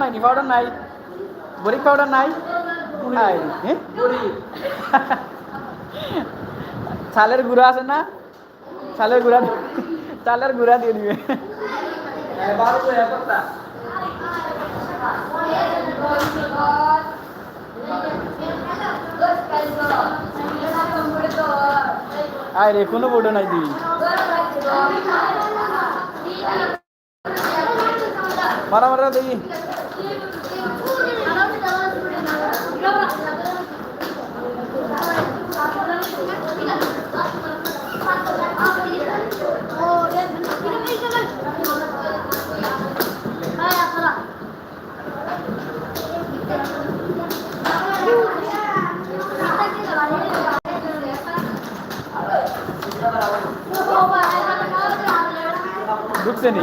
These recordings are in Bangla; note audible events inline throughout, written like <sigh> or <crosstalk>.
নাই নি পাউডার নাই বরিক পাউডার নাই নাই হ্যাঁ চালের গুঁড়া আছে না চালের গুঁড়া চালের গুঁড়া দিয়ে দিবে আয় রে কোনো বোর্ডও নাই দিই মারা মারা দেখি ঢুকছে নি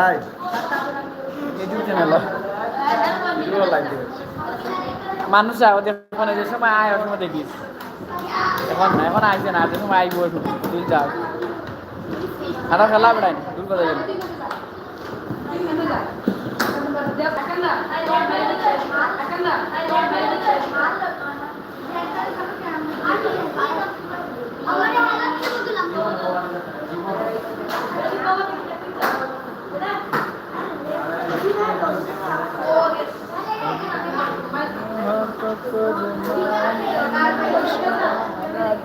লাইভ ইউটিউব চ্যানেল মানুষ ফোনে যে সময় আয়, ওর সময় দেখিস। এখন এখন আইসে না, যে সময় আইব তুই যাও আরও খেলা বেড়াই দূর কথা যাবে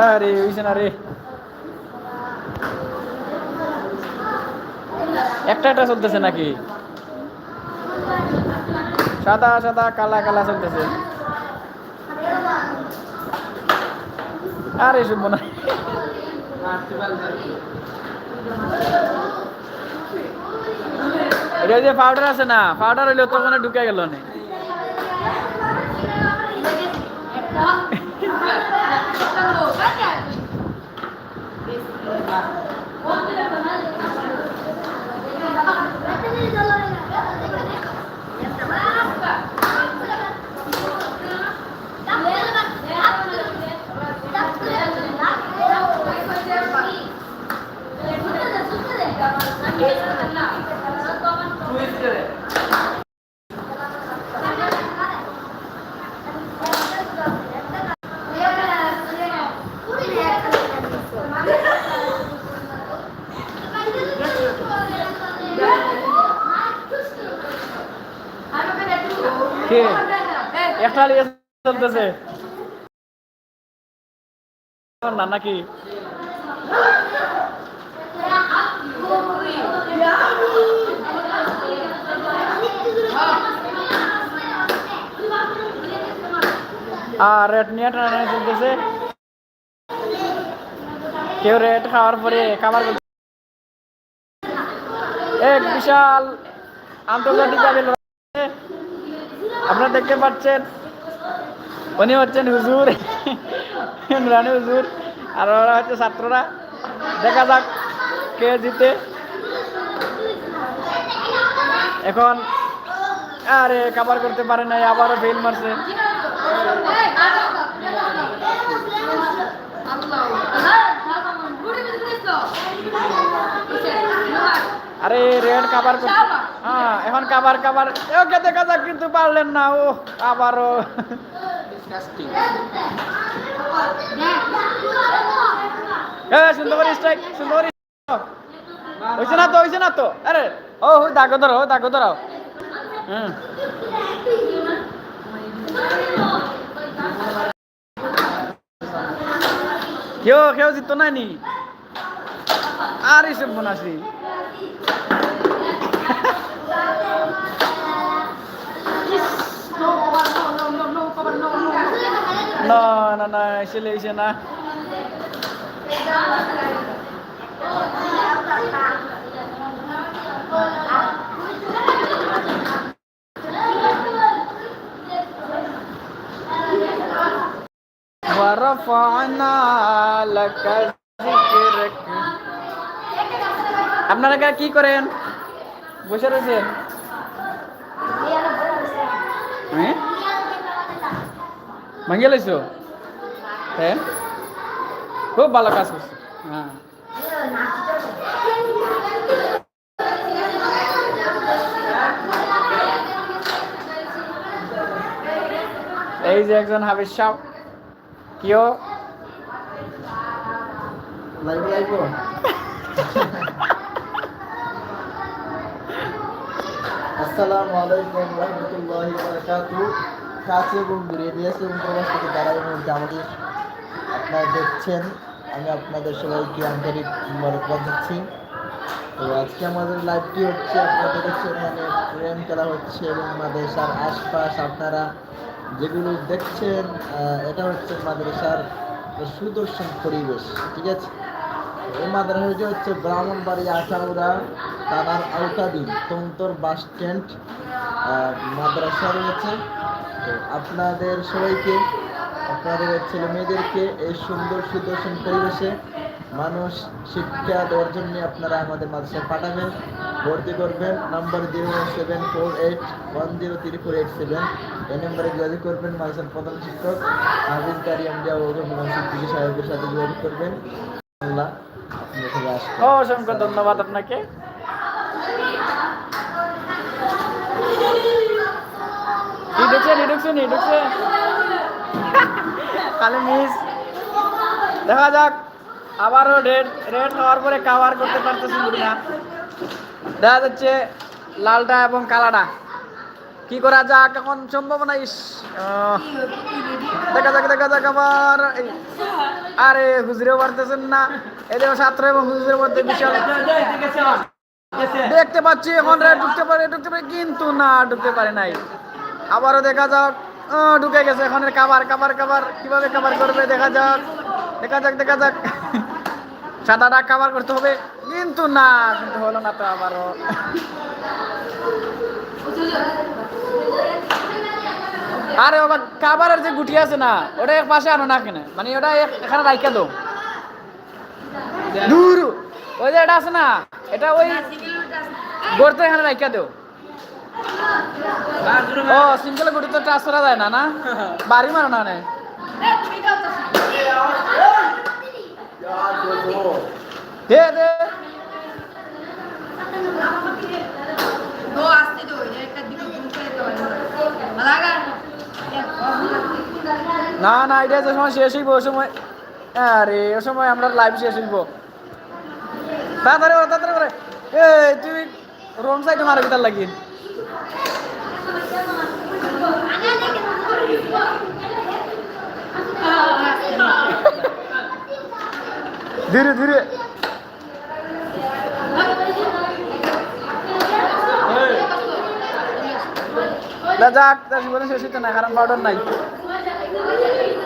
আরে, হইছে না রে। একটা একটা চলতেছে নাকি? সাদা সাদা, কালা কালা চলতেছে। আরে, শুনব না। এটা যে পাউডার আছে না পাউডার হইলে তো মানে ঢুকে গেল না। parou, vai atrás. Quando ele abandonar, ele está নাকি? আর রেট নিয়ে টানা চলতেছে। কেউ রেট খাওয়ার পরে খাবার এক বিশাল আন্তর্জাতিক আপনারা দেখতে পাচ্ছেন? উনি হচ্ছেন হুজুর। ইমরানি হুজুর। আর ওরা হচ্ছে ছাত্ররা। দেখা যাক কে জিতে। এখন, আরে কাবার করতে পারে নাই, আবারও ফেল মারছে। আরে রেড কাবার হ্যাঁ এখন কাবার কাবার ওকে দেখা যাক কিন্তু পারলেন না। ও আবারও। এ সুন্দর করে স্ট্রাইক সুন্দর না তো না তো? আরে ও দাগো ধরো দাগো হুম। কেউ কেউ জিত নাই নি? আর এসব বনাসি না না না এসে এসে না ورفعنا لك ذكرك আপনারা কি করেন? বসে রয়েছেন ভাঙিয়ে লাইছো? হ্যাঁ? খুব ভালো কাজ করছ। হ্যাঁ। এই যে একজন হাবিজ সাহ কিও? লাইভ লাইভ <laughs> আসসালামু আলাইকুম রহমতুল্লাহি বারাকাতু। কাছে এবং দূরে দেশ এবং প্রবাস থেকে যারা এই আমাকে আপনারা দেখছেন, আমি আপনাদের সবাইকে আন্তরিক মোবারকবাদ দিচ্ছি তো আজকে আমাদের লাইভটি হচ্ছে আপনাদের দেখছেন এখানে প্রেম খেলা হচ্ছে এবং মাদ্রাসার আশপাশ আপনারা যেগুলো দেখছেন এটা হচ্ছে মাদ্রাসার সুদর্শন পরিবেশ, ঠিক আছে? এই মাদ্রাসাটি হচ্ছে ব্রাহ্মণবাড়ি আখাউড়া থানার আওতাধীন। তন্তর বাস স্ট্যান্ড মাদ্রাসা রয়েছে। তো আপনাদের সবাইকে, আপনাদের ছেলে মেয়েদেরকে এই সুন্দর সুদর্শন পরিবেশে মানুষ শিক্ষা দেওয়ার জন্য আপনারা আমাদের মাদ্রাসায় পাঠাবেন। ভর্তি করবেন। Number zero seven four eight one zero three four eight seven. এই নম্বরে যোগাযোগ করবেন মাদ্রাসার প্রধান শিক্ষক হাফিজ জিয়া ওজম শিক্ষক সাহেবের সাথে যোগাযোগ করবেন। আসবেন। অসংখ্য ধন্যবাদ আপনাকে। ঢুকছে নি ঢুকছে নি মিস দেখা যাক, আবারও রেড রেড হওয়ার পরে কাভার করতে পারতেছেন না দেখা যাচ্ছে লালটা এবং কালাটা। কি করা যাক, এখন সম্ভাবনা ইস দেখা যাক দেখা যাক আবার। আরে, হুজুরেও পারতেছেন না। এদের ছাত্র এবং হুজুরের মধ্যে বিশাল দেখতে পাচ্ছি, এখন ঢুকতে পারে ঢুকতে পারে, কিন্তু না, ঢুকতে পারে নাই। আবারও দেখা যাক ঢুকে গেছে এখন কাবার কাবার কাবার কীভাবে কাবার করবে, দেখা যাক। দেখা যাক দেখা যাক। সাদাটা কাবার করতে হবে, কিন্তু না, কিন্তু হলো না তো আবারও। আরে বাবা, কাবারের যে গুটি আছে না, ওটা এক পাশে আনো না কেন? মানে ওটা এখানে রাইখা দো দূর। ওই যে এটা আছে না, এটা ওই গড়তে এখানে রাইখা দাও। ও, সিঙ্গেল গুটি তো ট্রান্সফার করা যায় না না? বাড়ি মারো না নে। দে, দো আসতে দো একটা দিকে ঘুম করে তো লাগা না না এটা যে সময় শেষ হইব ওই সময় আরে ও সময় আমরা লাইভ শেষ হইব। তাড়াতাড়ি করে তাড়াতাড়ি করে। এই তুই রং সাইডে মারবি তার লাগি ধীরে ধীরে। যাক তার জীবনে শেষ হইতে না কারণ পাউডার নাই। Amém.